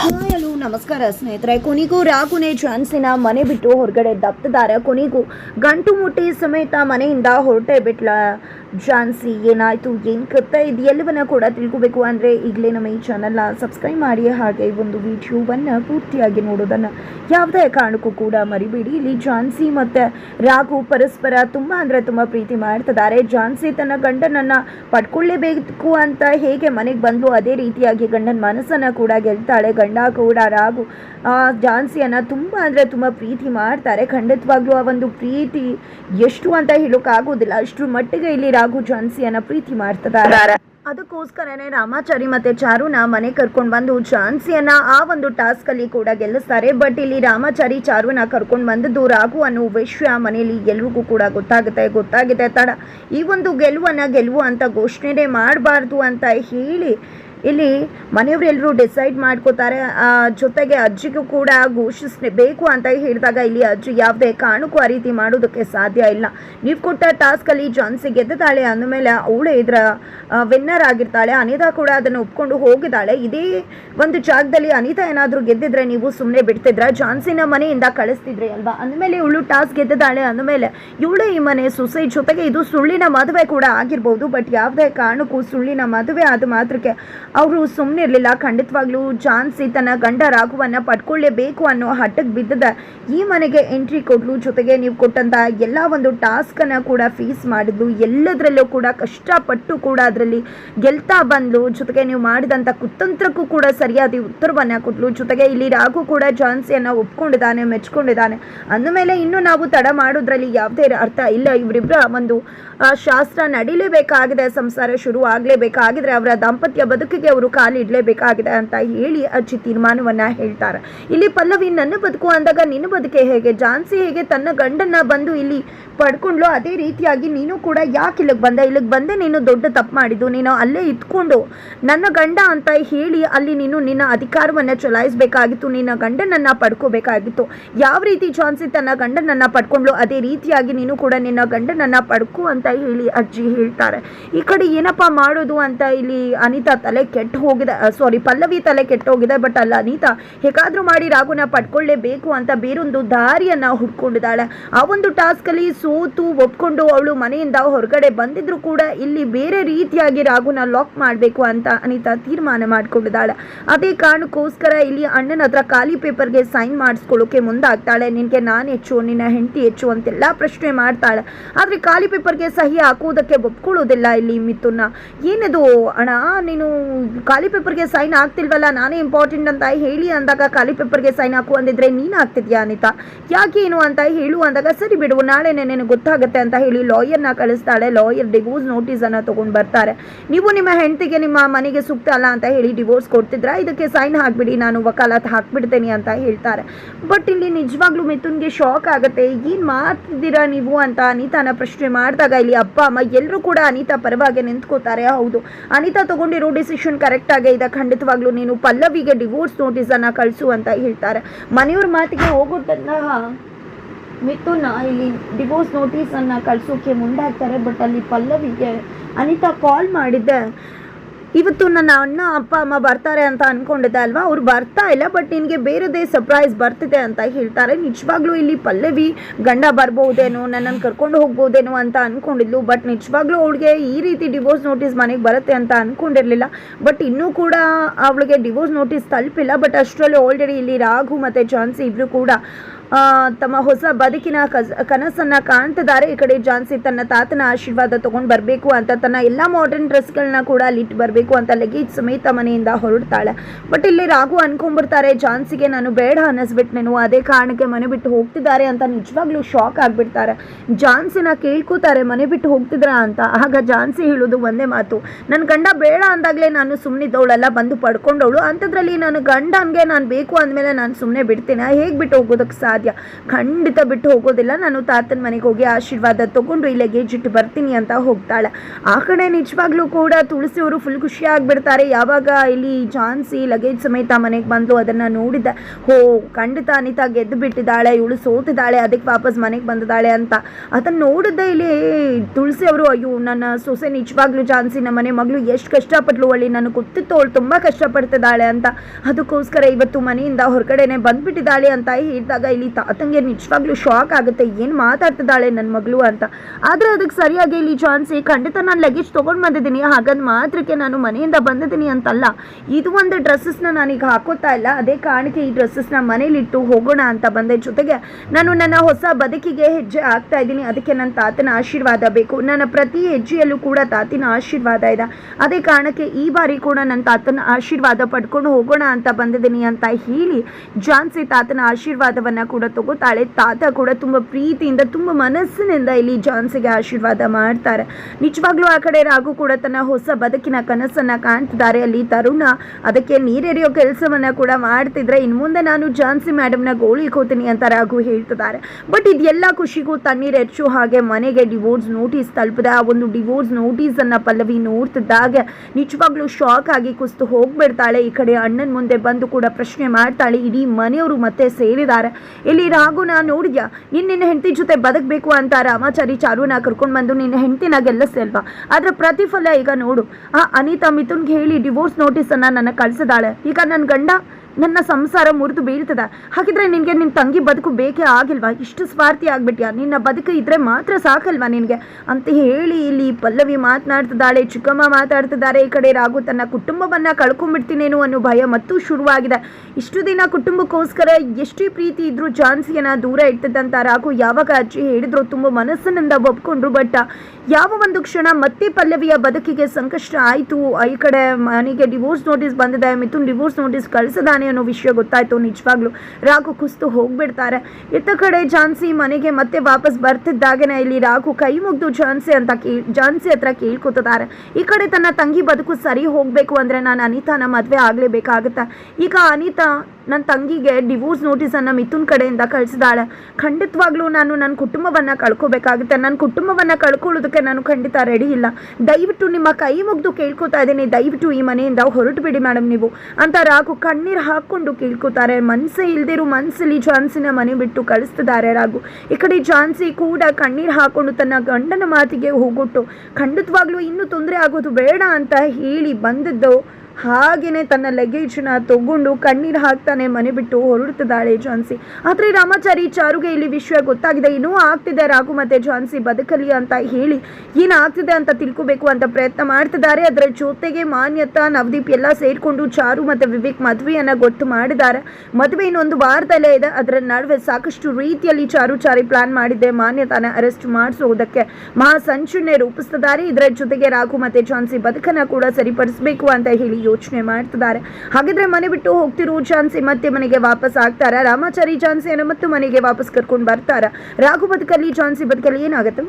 Hi hello ನಮಸ್ಕಾರ ಸ್ನೇಹಿತರೆ. ಕೊನೆಗೂ ರಾಗುನೆ ಜಾನ್ಸಿನ ಮನೆ ಬಿಟ್ಟು ಹೊರಗಡೆ ದಪ್ತಿದ್ದಾರೆ ಕೊನೆಗೂ ಗಂಟು ಮುಟ್ಟಿ ಸಮೇತ ಮನೆಯಿಂದ ಹೊರಟೆ ಬಿಟ್ಲ ಜಾನ್ಸಿ ಏನಾಯಿತು ಏನು ಕತ್ತಾ ಇದು ಎಲ್ಲವನ್ನು ಕೂಡ ತಿಳ್ಕೊಬೇಕು ಅಂದರೆ ಈಗಲೇ ನಮ್ಮ ಈ ಚಾನಲ್ನ ಸಬ್ಸ್ಕ್ರೈಬ್ ಮಾಡಿ ಹಾಗೆ ಒಂದು ವಿಡಿಯೋವನ್ನು ಪೂರ್ತಿಯಾಗಿ ನೋಡೋದನ್ನು ಯಾವುದೇ ಕಾರಣಕ್ಕೂ ಕೂಡ ಮರಿಬೇಡಿ. ಇಲ್ಲಿ ಜಾನ್ಸಿ ಮತ್ತು ರಾಘು ಪರಸ್ಪರ ತುಂಬ ಅಂದರೆ ತುಂಬ ಪ್ರೀತಿ ಮಾಡ್ತಿದ್ದಾರೆ. ಝಾನ್ಸಿ ತನ್ನ ಗಂಡನನ್ನು ಪಡ್ಕೊಳ್ಳೇಬೇಕು ಅಂತ ಹೇಗೆ ಮನೆಗೆ ಬಂದು ಅದೇ ರೀತಿಯಾಗಿ ಗಂಡನ ಮನಸ್ಸನ್ನು ಕೂಡ ಗೆಲ್ತಾಳೆ. ಗಂಡ ಕೂಡ ರಾಘು ಆ, ಜಾನ್ಸಿಯನ್ನ ತುಂಬ ಅಂದರೆ ತುಂಬ ಪ್ರೀತಿ ಮಾಡ್ತಾರೆ. ಖಂಡಿತವಾಗ್ಲೂ ಆ ಒಂದು ಪ್ರೀತಿ ಎಷ್ಟು ಅಂತ ಹೇಳೋಕ್ಕಾಗೋದಿಲ್ಲ. ಅಷ್ಟರ ಮಟ್ಟಿಗೆ ಇಲ್ಲಿ ರಾಘು ಜಾನ್ಸಿಯನ್ನ ಪ್ರೀತಿ ಮಾಡ್ತಿದ್ದಾರೆ. ಅದಕ್ಕೋಸ್ಕರನೇ ರಾಮಾಚಾರಿ ಮತ್ತೆ ಚಾರುನ ಮನೆ ಕರ್ಕೊಂಡು ಬಂದು ಝಾನ್ಸಿಯನ್ನ ಆ ಒಂದು ಟಾಸ್ಕ್ ಅಲ್ಲಿ ಕೂಡ ಗೆಲ್ಲಿಸ್ತಾರೆ. ಬಟ್ ಇಲ್ಲಿ ರಾಮಾಚಾರಿ ಚಾರುನ ಕರ್ಕೊಂಡು ಬಂದದ್ದು ರಾಘು ಅನ್ನೋ ವಿಷಯ ಮನೆಯಲ್ಲಿ ಎಲ್ರಿಗೂ ಕೂಡ ಗೊತ್ತಾಗುತ್ತೆ ಗೊತ್ತಾಗಿದೆ. ತಡ ಈ ಒಂದು ಗೆಲುವನ್ನ ಗೆಲುವು ಅಂತ ಘೋಷಣೆನೆ ಮಾಡಬಾರ್ದು ಅಂತ ಹೇಳಿ ಇಲ್ಲಿ ಮನೆಯವರೆಲ್ಲರೂ ಡಿಸೈಡ್ ಮಾಡ್ಕೋತಾರೆ. ಜೊತೆಗೆ ಅಜ್ಜಿಗೂ ಕೂಡ ಘೋಷಿಸಬೇಕು ಅಂತ ಹೇಳಿದಾಗ ಇಲ್ಲಿ ಅಜ್ಜಿ ಯಾವುದೇ ಕಾರಣಕ್ಕೂ ಆ ರೀತಿ ಮಾಡೋದಕ್ಕೆ ಸಾಧ್ಯ ಇಲ್ಲ. ನೀವು ಕೊಟ್ಟ ಟಾಸ್ಕಲ್ಲಿ ಜಾನ್ಸಿ ಗೆದ್ದಿದ್ದಾಳೆ ಅಂದಮೇಲೆ ಅವಳು ಇದರ ವಿನ್ನರ್ ಆಗಿರ್ತಾಳೆ. ಅನಿತಾ ಕೂಡ ಅದನ್ನು ಒಪ್ಕೊಂಡು ಹೋಗಿದ್ದಾಳೆ. ಇದೇ ಒಂದು ಜಾಗದಲ್ಲಿ ಅನಿತಾ ಏನಾದರೂ ಗೆದ್ದಿದ್ರೆ ನೀವು ಸುಮ್ಮನೆ ಬಿಡ್ತಿದ್ರ? ಜಾನ್ಸಿನ ಮನೆಯಿಂದ ಕಳಿಸ್ತಿದ್ರಿ ಅಲ್ವಾ? ಅಂದಮೇಲೆ ಇವಳು ಟಾಸ್ಕ್ ಗೆದ್ದಿದ್ದಾಳೆ ಅಂದಮೇಲೆ ಇವಳು ಈ ಮನೆ ಸೊಸೈ, ಜೊತೆಗೆ ಇದು ಸುಳ್ಳಿನ ಮದುವೆ ಕೂಡ ಆಗಿರ್ಬೋದು. ಬಟ್ ಯಾವುದೇ ಕಾರಣಕ್ಕೂ ಸುಳ್ಳಿನ ಮದುವೆ ಆದ ಮಾತ್ರಕ್ಕೆ ಅವರು ಸುಮ್ಮನೆ ಇರಲಿಲ್ಲ. ಖಂಡಿತವಾಗ್ಲೂ ಜಾನ್ಸಿ ತನ್ನ ಗಂಡ ರಾಘವನ್ನ ಪಡ್ಕೊಳ್ಳೇಬೇಕು ಅನ್ನೋ ಹಠಕ್ಕೆ ಬಿದ್ದದ ಈ ಮನೆಗೆ ಎಂಟ್ರಿ ಕೊಟ್ಲು ಜೊತೆಗೆ ನೀವು ಕೊಟ್ಟಂತ ಎಲ್ಲ ಒಂದು ಟಾಸ್ಕನ್ನು ಕೂಡ ಫೇಸ್ ಮಾಡಿದ್ಲು ಎಲ್ಲದರಲ್ಲೂ ಕೂಡ ಕಷ್ಟಪಟ್ಟು ಕೂಡ ಅದರಲ್ಲಿ ಗೆಲ್ತಾ ಬಂದ್ಲು. ಜೊತೆಗೆ ನೀವು ಮಾಡಿದಂಥ ಕುತಂತ್ರಕ್ಕೂ ಕೂಡ ಸರಿಯಾದ ಉತ್ತರವನ್ನ ಕೊಟ್ಲು. ಜೊತೆಗೆ ಇಲ್ಲಿ ರಾಘು ಕೂಡ ಜಾನ್ಸಿಯನ್ನ ಒಪ್ಕೊಂಡಿದ್ದಾನೆ, ಮೆಚ್ಕೊಂಡಿದ್ದಾನೆ. ಅಂದಮೇಲೆ ಇನ್ನು ನಾವು ತಡ ಮಾಡೋದ್ರಲ್ಲಿ ಯಾವುದೇ ಅರ್ಥ ಇಲ್ಲ. ಇವರಿಬ್ಬರ ಒಂದು ಶಾಸ್ತ್ರ ನಡಿಲೇಬೇಕಾಗಿದೆ, ಸಂಸಾರ ಶುರು ಆಗಲೇಬೇಕಾಗಿದ್ರೆ ಅವರ ದಾಂಪತ್ಯ ಬದುಕಿಗೆ ಅವರು ಕಾಲಿಡಲೇಬೇಕಾಗಿದೆ ಅಂತ ಹೇಳಿ ಅಜ್ಜಿ ತೀರ್ಮಾನವನ್ನ ಹೇಳ್ತಾರೆ. ಇಲ್ಲಿ ಪಲ್ಲವಿ, ನನ್ನ ಬದುಕು ಅಂದಾಗ ನಿನ್ನ ಬದುಕೆ ಹೇಗೆ? ಜಾನ್ಸಿ ಹೇಗೆ ತನ್ನ ಗಂಡನ್ನ ಬಂದು ಇಲ್ಲಿ ಪಡ್ಕೊಂಡ್ಲು ಅದೇ ರೀತಿಯಾಗಿ ನೀನು ಕೂಡ ಯಾಕೆ ಇಲ್ಲಿಗೆ ಬಂದೆ? ಇಲ್ಲಿಗೆ ಬಂದೆ ನೀನು ದೊಡ್ಡ ತಪ್ಪು ಮಾಡಿದ್ದು. ನೀನು ಅಲ್ಲೇ ಇದ್ಕೊಂಡು ನನ್ನ ಗಂಡ ಅಂತ ಹೇಳಿ ಅಲ್ಲಿ ನೀನು ನಿನ್ನ ಅಧಿಕಾರವನ್ನು ಚಲಾಯಿಸಬೇಕಾಗಿತ್ತು. ನಿನ್ನ ಗಂಡನನ್ನ ಪಡ್ಕೋಬೇಕಾಗಿತ್ತು. ಯಾವ ರೀತಿ ಜಾನ್ಸಿ ತನ್ನ ಗಂಡನನ್ನ ಪಡ್ಕೊಂಡ್ಲು ಅದೇ ರೀತಿಯಾಗಿ ನೀನು ಕೂಡ ನಿನ್ನ ಗಂಡನನ್ನ ಪಡ್ಕೋ ಅಂತ ಹೇಳಿ ಅಜ್ಜಿ ಹೇಳ್ತಾರೆ. ಈ ಕಡೆ ಏನಪ್ಪಾ ಮಾಡೋದು ಅಂತ ಇಲ್ಲಿ ಅನಿತಾ ತಲೆ ಕೆಟ್ಟು ಹೋಗಿದೆ ಸಾರಿ ಪಲ್ಲವಿ ತಲೆ ಕೆಟ್ಟು ಹೋಗಿದೆ ಬಟ್ ಅಲ್ಲ, ಅನಿತಾ, ಹೇಗಾದರೂ ಮಾಡಿ ರಾಘುನ ಪಡ್ಕೊಳ್ಳೇಬೇಕು ಅಂತ ಬೇರೊಂದು ದಾರಿಯನ್ನ ಹುಡ್ಕೊಂಡಿದ್ದಾಳೆ. ಆ ಒಂದು ಟಾಸ್ಕಲ್ಲಿ ಸೋತು ಒಪ್ಕೊಂಡು ಅವಳು ಮನೆಯಿಂದ ಹೊರಗಡೆ ಬಂದಿದ್ರು ಕೂಡ ಇಲ್ಲಿ ಬೇರೆ ರೀತಿಯಾಗಿ ರಾಘುನ ಲಾಕ್ ಮಾಡಬೇಕು ಅಂತ ಅನಿತಾ ತೀರ್ಮಾನ ಮಾಡಿಕೊಂಡಿದ್ದಾಳೆ. ಅದೇ ಕಾರಣಕ್ಕೋಸ್ಕರ ಇಲ್ಲಿ ಅಣ್ಣನ ಹತ್ರ ಖಾಲಿ ಪೇಪರ್ಗೆ ಸೈನ್ ಮಾಡಿಸ್ಕೊಳ್ಳೋಕೆ ಮುಂದಾಗ್ತಾಳೆ. ನಿನಗೆ ನಾನು ಹೆಚ್ಚು, ನಿನ್ನ ಹೆಂಡತಿ ಹೆಚ್ಚು ಅಂತೆಲ್ಲ ಪ್ರಶ್ನೆ ಮಾಡ್ತಾಳೆ. ಆದರೆ ಖಾಲಿ ಪೇಪರ್ಗೆ ಸಹಿ ಹಾಕುವುದಕ್ಕೆ ಒಪ್ಕೊಳ್ಳೋದಿಲ್ಲ ಇಲ್ಲಿ ಮಿಥುನ. ಏನದು ಅಣ್ಣ, ನೀನು ಖಾಲಿ ಪೇಪರ್ಗೆ ಸೈನ್ ಆಗ್ತಿಲ್ವಲ್ಲ? ನಾನೇ ಇಂಪಾರ್ಟೆಂಟ್ ಅಂತ ಹೇಳಿ ಅಂದಾಗ ಖಾಲಿ ಪೇಪರ್ಗೆ ಸೈನ್ ಹಾಕು ಅಂದಿದ್ರೆ ನೀನು ಆಗ್ತಿದ್ಯಾ ಅನಿತಾ? ಯಾಕೆ ಏನು ಅಂತ ಹೇಳು ಅಂದಾಗ, ಸರಿ ಬಿಡು, ನಾಳೆ ನೆನೆ ಗೊತ್ತಾಗುತ್ತೆ ಅಂತ ಹೇಳಿ ಲಾಯರ್ನ ಕಳಿಸ್ತಾಳೆ. ಲಾಯರ್ ಡಿವೋರ್ಸ್ ನೋಟಿಸನ್ನು ತೊಗೊಂಡು ಬರ್ತಾರೆ. ನೀವು ನಿಮ್ಮ ಹೆಂಡತಿಗೆ ನಿಮ್ಮ ಮನೆಗೆ ಸೂಕ್ತ ಅಲ್ಲ ಅಂತ ಹೇಳಿ ಡಿವೋರ್ಸ್ ಕೊಡ್ತಿದ್ರ? ಇದಕ್ಕೆ ಸೈನ್ ಹಾಕ್ಬಿಡಿ, ನಾನು ವಕಾಲತ್ ಹಾಕ್ಬಿಡ್ತೇನೆ ಅಂತ ಹೇಳ್ತಾರೆ. ಬಟ್ ಇಲ್ಲಿ ನಿಜವಾಗ್ಲೂ ಮಿಥುನ್ಗೆ ಶಾಕ್ ಆಗುತ್ತೆ. ಏನು ಮಾಡ್ತಿದ್ದೀರಾ ನೀವು ಅಂತ ಅನಿತಾನ ಪ್ರಶ್ನೆ ಮಾಡಿದಾಗ ಇಲ್ಲಿ ಅಪ್ಪ, ಅಮ್ಮ ಎಲ್ಲರೂ ಕೂಡ ಅನಿತಾ ಪರವಾಗಿ ನಿಂತ್ಕೋತಾರೆ. ಹೌದು. ಅನಿತಾ ತಗೊಂಡಿರೋ ಡಿಸಿಷನ್ ಕರೆಕ್ಟ್ ಆಗೇ ಇದೆ. ಖಂಡಿತವಾಗ್ಲೂ ನೀನು ಪಲ್ಲವಿಗೆ ಡಿವೋರ್ಸ್ ನೋಟಿಸನ್ನು ಕಳಿಸು ಅಂತ ಹೇಳ್ತಾರೆ. ಮನೆಯವ್ರ ಮಾತಿಗೆ ಹೋಗೋದನ್ನ ಮಿಥುನ ಇಲ್ಲಿ ಡಿವೋರ್ಸ್ ನೋಟಿಸ್ ಅನ್ನ ಕಳಿಸೋಕೆ ಮುಂದಾಗ್ತಾರೆ ಬಟ್ ಅಲ್ಲಿ ಪಲ್ಲವಿಗೆ ಅನಿತಾ ಕಾಲ್ ಮಾಡಿದ್ದೆ. ಇವತ್ತು ನನ್ನ ಅಣ್ಣ, ಅಪ್ಪ, ಅಮ್ಮ ಬರ್ತಾರೆ ಅಂತ ಅನ್ಕೊಂಡಿದ್ದೆ ಅಲ್ವಾ? ಅವ್ರು ಬರ್ತಾ ಇಲ್ಲ ಬಟ್ ನಿನಗೆ ಬೇರೆದೇ ಸರ್ಪ್ರೈಸ್ ಬರ್ತಿದೆ ಅಂತ ಹೇಳ್ತಾರೆ. ನಿಜವಾಗ್ಲೂ ಇಲ್ಲಿ ಪಲ್ಲವಿ ಗಂಡ ಬರ್ಬೋದೇನೋ ನನ್ನನ್ನು ಕರ್ಕೊಂಡು ಹೋಗ್ಬೋದೇನೋ ಅಂತ ಅನ್ಕೊಂಡಿದ್ಲು ಬಟ್ ನಿಜವಾಗ್ಲೂ ಅವಳಿಗೆ ಈ ರೀತಿ ಡಿವೋರ್ಸ್ ನೋಟಿಸ್ ಮನೆಗೆ ಬರುತ್ತೆ ಅಂತ ಅನ್ಕೊಂಡಿರಲಿಲ್ಲ. ಬಟ್ ಇನ್ನೂ ಕೂಡ ಅವಳಿಗೆ ಡಿವೋರ್ಸ್ ನೋಟಿಸ್ ತಲುಪಿಲ್ಲ ಬಟ್ ಅಷ್ಟರಲ್ಲಿ ಆಲ್ರೆಡಿ ಇಲ್ಲಿ ರಾಘು ಮತ್ತು ಜಾನ್ಸಿ ಇಬ್ಬರು ಕೂಡ ತಮ್ಮ ಹೊಸ ಬದುಕಿನ ಕನಸನ್ನ ಕಾಣ್ತಿದ್ದಾರೆ. ಈ ಕಡೆ ಜಾನ್ಸಿ ತನ್ನ ತಾತನ ಆಶೀರ್ವಾದ ತಗೊಂಡು ಬರಬೇಕು ಅಂತ ತನ್ನ ಎಲ್ಲ ಮಾಡರ್ನ್ ಡ್ರೆಸ್ಗಳನ್ನ ಕೂಡ ಅಲ್ಲಿ ಇಟ್ಟು ಬರಬೇಕು ಅಂತ ಲಗೇಜ್ ಸಮೇತ ಮನೆಯಿಂದ ಹೊರಡ್ತಾಳೆ. ಬಟ್ ಇಲ್ಲಿ ರಾಘು ಅನ್ಕೊಂಡ್ಬಿಡ್ತಾರೆ, ಜಾನ್ಸಿಗೆ ನಾನು ಬೇಡ ಅನ್ನಿಸ್ಬಿಟ್ಟು ಅದೇ ಕಾರಣಕ್ಕೆ ಮನೆ ಬಿಟ್ಟು ಹೋಗ್ತಿದ್ದಾರೆ ಅಂತ ನಿಜವಾಗ್ಲೂ ಶಾಕ್ ಆಗಿಬಿಡ್ತಾರೆ. ಜಾನ್ಸಿನ ಕೇಳ್ಕೋತಾರೆ, ಮನೆ ಬಿಟ್ಟು ಹೋಗ್ತಿದ್ರ ಅಂತ. ಆಗ ಜಾನ್ಸಿ ಹೇಳೋದು ಒಂದೇ ಮಾತು ನನ್ನ ಗಂಡ ಬೇಡ ಅಂದಾಗಲೇ ನಾನು ಸುಮ್ಮನಿದ್ದವಳೆಲ್ಲ ಬಂದು ಪಡ್ಕೊಂಡವಳು. ಅಂಥದ್ರಲ್ಲಿ ನನ್ನ ಗಂಡನಿಗೆ ನಾನು ಬೇಕು ಅಂದಮೇಲೆ ನಾನು ಸುಮ್ಮನೆ ಬಿಡ್ತೀನಿ. ಹೇಗೆ ಬಿಟ್ಟು ಹೋಗೋದಕ್ಕೆ ಸಾಧ್ಯ? ಖಂಡಿತ ಬಿಟ್ಟು ಹೋಗೋದಿಲ್ಲ. ನಾನು ತಾತನ ಮನೆಗೆ ಹೋಗಿ ಆಶೀರ್ವಾದ ತಗೊಂಡು ಇಲ್ಲೇ ಗೇಜಿಟ್ಟು ಬರ್ತೀನಿ ಅಂತ ಹೋಗ್ತಾಳೆ. ಆ ಕಡೆ ನಿಜವಾಗ್ಲೂ ಕೂಡ ತುಳಸಿಯವರು ಫುಲ್ ಖುಷಿ ಆಗ್ಬಿಡ್ತಾರೆ ಯಾವಾಗ ಇಲ್ಲಿ ಝಾನ್ಸಿ ಲಗೇಜ್ ಸಮೇತ ಮನೆಗೆ ಬಂದು ಅದನ್ನು ನೋಡಿದ ಹೋ, ಖಂಡಿತ ಅನಿತಾ ಗೆದ್ದು ಬಿಟ್ಟಿದ್ದಾಳೆ ಇವಳು ಸೋತಿದ್ದಾಳೆ, ಅದಕ್ಕೆ ವಾಪಸ್ ಮನೆಗೆ ಬಂದಿದ್ದಾಳೆ ಅಂತ. ಅದನ್ನು ನೋಡಿದ್ದೆ ಇಲ್ಲಿ ತುಳಸಿ ಅವರು, ಅಯ್ಯೋ, ನನ್ನ ಸೊಸೆ ನಿಜವಾಗ್ಲೂ ಝಾನ್ಸಿ, ನಮ್ಮ ಮನೆ ಮಗಳು ಎಷ್ಟು ಕಷ್ಟಪಟ್ಲು ಅಲ್ಲಿ ನನಗೆ ಗೊತ್ತಿತ್ತು ಅವಳು ತುಂಬ ಕಷ್ಟಪಡ್ತಿದ್ದಾಳೆ ಅಂತ. ಅದಕ್ಕೋಸ್ಕರ ಇವತ್ತು ಮನೆಯಿಂದ ಹೊರಗಡೆನೆ ಬಂದ್ಬಿಟ್ಟಿದ್ದಾಳೆ ಅಂತ ಹೇಳಿದಾಗ ಇಲ್ಲಿ ತಾತಂಗೆ ನಿಜವಾಗ್ಲೂ ಶಾಕ್ ಆಗುತ್ತೆ. ಏನು ಮಾತಾಡ್ತಿದ್ದಾಳೆ ನನ್ನ ಮಗಳು ಅಂತ. ಆದರೆ ಅದಕ್ಕೆ ಸರಿಯಾಗಿ ಇಲ್ಲಿ ಝಾನ್ಸಿ, ಖಂಡಿತ ನಾನು ಲಗೇಜ್ ತೊಗೊಂಡು ಬಂದಿದ್ದೀನಿ, ಹಾಗಂದ್ ಮಾತ್ರಕ್ಕೆ ನಾನು ಮನೆಯಿಂದ ಬಂದಿದ್ದೀನಿ ಅಂತಲ್ಲ, ಇದು ಒಂದು ಡ್ರೆಸ್ಸಸ್ನ ನಾನೀಗ ಹಾಕೋತಾ ಇಲ್ಲ. ಅದೇ ಕಾರಣಕ್ಕೆ ಈ ಡ್ರೆಸ್ಸಸ್ನ ಮನೇಲಿಟ್ಟು ಹೋಗೋಣ ಅಂತ ಬಂದೆ. ಜೊತೆಗೆ ನಾನು ನನ್ನ ಹೊಸ ಬದುಕಿಗೆ ಹೆಜ್ಜೆ ಆಗ್ತಾ ಇದ್ದೀನಿ. ಅದಕ್ಕೆ ನನ್ನ ತಾತನ ಆಶೀರ್ವಾದ ಬೇಕು. ನನ್ನ ಪ್ರತಿ ಹೆಜ್ಜೆಯಲ್ಲೂ ಕೂಡ ತಾತಿನ ಆಶೀರ್ವಾದ ಇದೆ. ಅದೇ ಕಾರಣಕ್ಕೆ ಈ ಬಾರಿ ಕೂಡ ನನ್ನ ತಾತನ ಆಶೀರ್ವಾದ ಪಡ್ಕೊಂಡು ಹೋಗೋಣ ಅಂತ ಬಂದಿದ್ದೀನಿ ಅಂತ ಹೇಳಿ ಜಾನ್ಸಿ ತಾತನ ಆಶೀರ್ವಾದವನ್ನ ಕೂಡ ತಗೋತಾಳೆ. ತಾತ ಕೂಡ ತುಂಬ ಪ್ರೀತಿಯಿಂದ, ತುಂಬ ಮನಸ್ಸಿನಿಂದ ಇಲ್ಲಿ ಜಾನ್ಸಿಗೆ ಆಶೀರ್ವಾದ ಮಾಡ್ತಾರೆ. ನಿಜವಾಗ್ಲೂ ಆ ಕಡೆ ರಾಘು ಕೂಡ ತನ್ನ ಹೊಸ ಬದುಕಿನ ಕನಸನ್ನ ಕಾಣ್ತಿದ್ದಾರೆ. ಅಲ್ಲಿ ತರುಣ ಅದಕ್ಕೆ ನೀರೆರಿಯೋ ಕೆಲಸವನ್ನ ಕೂಡ ಮಾಡ್ತಿದ್ರೆ ಇನ್ನು ಮುಂದೆ ನಾನು ಜಾನ್ಸಿ ಮೇಡಮ್ನ ಗೋಳಿಕೋತೀನಿ ಅಂತ ರಾಘು ಹೇಳ್ತಿದ್ದಾರೆ. ಬಟ್ ಇದೆಲ್ಲ ಖುಷಿಗೂ ತಣ್ಣೀರು ಹೆಚ್ಚು ಹಾಗೆ ಮನೆಗೆ ಡಿವೋರ್ಸ್ ನೋಟಿಸ್ ತಲುಪಿದೆ ಆ ಒಂದು ಡಿವೋರ್ಸ್ ನೋಟಿಸ್ ಅನ್ನ ಪಲ್ಲವಿ ನೋಡ್ತಿದ್ದಾಗ. ನಿಜವಾಗ್ಲೂ ಶಾಕ್ ಆಗಿ ಕುಸ್ತು ಹೋಗ್ಬಿಡ್ತಾಳೆ. ಈ ಕಡೆ ಅಣ್ಣನ ಮುಂದೆ ಬಂದು ಕೂಡ ಪ್ರಶ್ನೆ ಮಾಡ್ತಾಳೆ. ಇಡೀ ಮನೆಯವರು ಮತ್ತೆ ಸೇರಿದ್ದಾರೆ. ಇಲ್ಲಿ ರಾಘುನ ನೋಡಿದ್ಯಾ? ನೀನ್ ನಿನ್ನ ಹೆಂಡತಿ ಜೊತೆ ಬದುಕಬೇಕು ಅಂತ ರಾಮಾಚಾರಿ ಚಾರುನ ಕರ್ಕೊಂಡು ಬಂದು ನಿನ್ನ ಹೆಂಡತಿನ ಗೆಲ್ಲಿಸಲ್ವಾ ಅದರ ಪ್ರತಿಫಲ ಈಗ ನೋಡು. ಆ ಅನಿತಾ ಮಿಥುನ್ಗೆ ಹೇಳಿ ಡಿವೋರ್ಸ್ ನೋಟಿಸ್ ಅನ್ನ ನನ್ನ ಕಳಿಸಿದಾಳೆ. ಈಗ ನನ್ನ ಗಂಡ ನನ್ನ ಸಂಸಾರ ಮುರಿದು ಬೀಳ್ತದ? ಹಾಗಿದ್ರೆ ನಿನಗೆ ನಿನ್ನ ತಂಗಿ ಬದುಕು ಬೇಕೇ ಆಗಿಲ್ವಾ? ಇಷ್ಟು ಸ್ವಾರ್ಥಿ ಆಗ್ಬಿಟ್ಯಾ? ನಿನ್ನ ಬದುಕು ಇದ್ರೆ ಮಾತ್ರ ಸಾಕಲ್ವಾ ನಿನಗೆ? ಅಂತ ಹೇಳಿ ಇಲ್ಲಿ ಪಲ್ಲವಿ ಮಾತನಾಡ್ತಿದ್ದಾಳೆ, ಚಿಕ್ಕಮ್ಮ ಮಾತಾಡ್ತಿದ್ದಾರೆ, ಈ ಕಡೆ ರಾಘು ತನ್ನ ಕುಟುಂಬವನ್ನ ಕಳ್ಕೊಂಡ್ಬಿಡ್ತೀನೇನು ಅನ್ನೋ ಭಯ ಮತ್ತೂ ಶುರುವಾಗಿದೆ. ಇಷ್ಟು ದಿನ ಕುಟುಂಬಕ್ಕೋಸ್ಕರ ಎಷ್ಟೇ ಪ್ರೀತಿ ಇದ್ರೂ ಝಾನ್ಸಿಯನ್ನ ದೂರ ಇಟ್ಟದಂತ ರಾಘು ಯಾವಾಗ ಅಜ್ಜಿ ಹೇಳಿದ್ರು ತುಂಬ ಮನಸ್ಸಿನಿಂದ ಒಪ್ಕೊಂಡ್ರು ಬಟ್ ಯಾವ ಒಂದು ಕ್ಷಣ ಮತ್ತೆ ಪಲ್ಲವಿಯ ಬದುಕಿಗೆ ಸಂಕಷ್ಟ ಆಯಿತು. ಈ ಕಡೆ ಮನೆಗೆ ಡಿವೋರ್ಸ್ ನೋಟಿಸ್ ಬಂದಿದೆ. ಮಿಥುನ್ ಡಿವೋರ್ಸ್ ನೋಟಿಸ್ ಕಳಿಸಿದಾನೆ ಅನ್ನೋ ವಿಷಯ ಗೊತ್ತಾಯ್ತು, ನಿಜವಾಗ್ಲೂ ರಾಘು ಕುಸ್ತು ಹೋಗ್ಬಿಡ್ತಾರೆ. ಇತ್ತ ಕಡೆ ಝಾನ್ಸಿ ಮನೆಗೆ ಮತ್ತೆ ವಾಪಸ್ ಬರ್ತಿದ್ದಾಗನೇ ಇಲ್ಲಿ ರಾಘು ಕೈ ಮುಗ್ದು ಝಾನ್ಸಿ ಅಂತ ಕೇ, ಝಾನ್ಸಿ ಹತ್ರ ಕೇಳ್ಕೊತಿದ್ದಾರೆ. ಈ ಕಡೆ ತನ್ನ ತಂಗಿ ಬದುಕು ಸರಿ ಹೋಗಬೇಕು ಅಂದ್ರೆ ನಾನು ಅನಿತಾನ ಮದುವೆ ಆಗಲೇಬೇಕಾಗುತ್ತೆ. ಈಗ ಅನಿತಾ ನನ್ನ ತಂಗಿಗೆ ಡಿವೋರ್ಸ್ ನೋಟಿಸನ್ನು ಮಿಥುನ್ ಕಡೆಯಿಂದ ಕಳಿಸಿದಾಳೆ. ಖಂಡಿತವಾಗ್ಲೂ ನಾನು ನನ್ನ ಕುಟುಂಬವನ್ನು ಕಳ್ಕೊಬೇಕಾಗುತ್ತೆ. ನನ್ನ ಕುಟುಂಬವನ್ನು ಕಳ್ಕೊಳ್ಳೋದಕ್ಕೆ ನಾನು ಖಂಡಿತ ರೆಡಿ ಇಲ್ಲ. ದಯವಿಟ್ಟು ನಿಮ್ಮ ಕೈ ಮುಗ್ದು ಕೇಳ್ಕೊತಾ ಇದ್ದೀನಿ. ದಯವಿಟ್ಟು ಈ ಮನೆಯಿಂದ ಹೊರಟು ಬಿಡಿ ಮೇಡಮ್ ನೀವು. ಅಂತ ರಾಘು ಕಣ್ಣೀರು ಹಾಕ್ಕೊಂಡು ಕೇಳ್ಕೊತಾರೆ. ಮನಸ್ಸೇ ಇಲ್ದಿರೋ ಮನಸ್ಸಲ್ಲಿ ಝಾನ್ಸಿನ ಮನೆ ಬಿಟ್ಟು ಕಳಿಸ್ತಿದ್ದಾರೆ ರಾಘು. ಈ ಕಡೆ ಝಾನ್ಸಿ ಕೂಡ ಕಣ್ಣೀರು ಹಾಕೊಂಡು ತನ್ನ ಗಂಡನ ಮಾತಿಗೆ ಹೋಗೊಟ್ಟು ಖಂಡಿತವಾಗ್ಲೂ ಇನ್ನೂ ತೊಂದರೆ ಆಗೋದು ಬೇಡ ಅಂತ ಹೇಳಿ ಬಂದದ್ದು ಹಾಗೇನೆ ತನ್ನ ಲಗೇಜ್ನ ತಗೊಂಡು ಕಣ್ಣೀರು ಹಾಕ್ತಾನೆ ಮನೆ ಬಿಟ್ಟು ಹೊರಡ್ತಿದ್ದಾಳೆ ಝಾನ್ಸಿ. ಆದರೆ ರಾಮಾಚಾರಿ ಚಾರುಗೆ ಇಲ್ಲಿ ವಿಷಯ ಗೊತ್ತಾಗಿದೆ. ಇನ್ನೂ ಆಗ್ತಿದೆ ರಾಘು ಮತ್ತು ಝಾನ್ಸಿ ಬದುಕಲಿ ಅಂತ ಹೇಳಿ ಏನಾಗ್ತಿದೆ ಅಂತ ತಿಳ್ಕೊಬೇಕು ಅಂತ ಪ್ರಯತ್ನ ಮಾಡ್ತಿದ್ದಾರೆ. ಅದರ ಜೊತೆಗೆ ಮಾನ್ಯತಾ, ನವದೀಪ್ ಎಲ್ಲ ಸೇರಿಕೊಂಡು ಚಾರು ಮತ್ತು ವಿವೇಕ್ ಮದುವೆಯನ್ನು ಗೊತ್ತು ಮಾಡಿದ್ದಾರೆ. ಮದುವೆ ಇನ್ನೊಂದು ವಾರದಲ್ಲೇ ಇದೆ. ಅದರ ನಡುವೆ ಸಾಕಷ್ಟು ರೀತಿಯಲ್ಲಿ ಚಾರು ಚಾರಿ ಪ್ಲಾನ್ ಮಾಡಿದ್ದೆ. ಮಾನ್ಯತಾನ ಅರೆಸ್ಟ್ ಮಾಡಿಸೋದಕ್ಕೆ ಮಹಾ ಸಂಚುನೆ ರೂಪಿಸ್ತಿದ್ದಾರೆ. ಇದರ ಜೊತೆಗೆ ರಾಘು ಮತ್ತು ಝಾನ್ಸಿ ಬದುಕನ್ನು ಕೂಡ ಸರಿಪಡಿಸಬೇಕು ಅಂತ ಹೇಳಿ ಯೋಚನೆ ಮಾಡ್ತಿದ್ದಾರೆ. ಹಾಗಿದ್ರೆ ಮನೆ ಬಿಟ್ಟು ಹೋಗ್ತಿರೋ ಝಾನ್ಸಿ ಮತ್ತೆ ಮನೆಗೆ ವಾಪಸ್ ಆಗ್ತಾರ? ರಾಮಾಚಾರಿ ಝಾನ್ಸಿಯನ್ನು ಮತ್ತು ಮನೆಗೆ ವಾಪಸ್ ಕರ್ಕೊಂಡು ಬರ್ತಾರ? ರಾಘು ಬದುಕಲ್ಲಿ, ಝಾನ್ಸಿ ಬದುಕಲ್ಲಿ ಏನಾಗುತ್ತೆ?